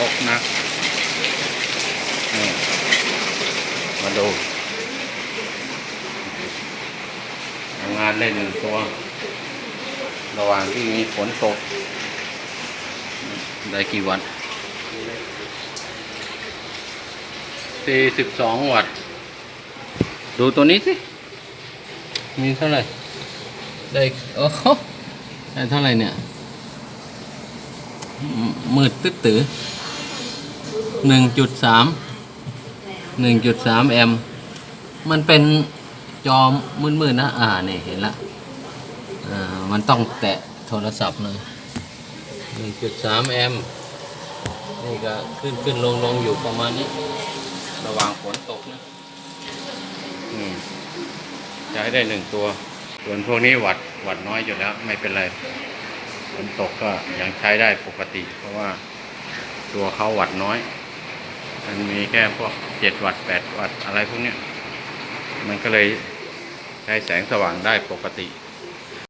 ออกนะมาดูทำงานได้หนึ่งตัว ระหว่างที่มีฝนตก ได้กี่วันสี่สิบสองวัตดูตัวนี้สิ มีเท่าไหร่ ได้โอ้โหได้เท่าไหร่เนี่ย มืดตึ๊ดตื้อ หนึ่งจุดสามหนึ่งจุดสามแอมมันเป็นจอมืดๆนะ อ่านี่เห็นละอ่ามันต้องแตะโทรศัพท์เลยหนึ่งจุดสามแอมนี่ก็ขึ้นขึ้นลงลงอยู่ประมาณนี้ ระหว่างฝนตกนะใช้ได้หนึ่งตัว ส่วนพวกนี้หวัดหวัดน้อยอยู่แล้วไม่เป็นไรฝนตกก็ยังใช้ได้ปกติ เพราะว่าตัวเขาหวัดน้อย มันมีแค่พวกเจ็ดวัตต์แปดวัตต์อะไรพวกนี้มันก็เลยใช้แสงสว่างได้ปกติ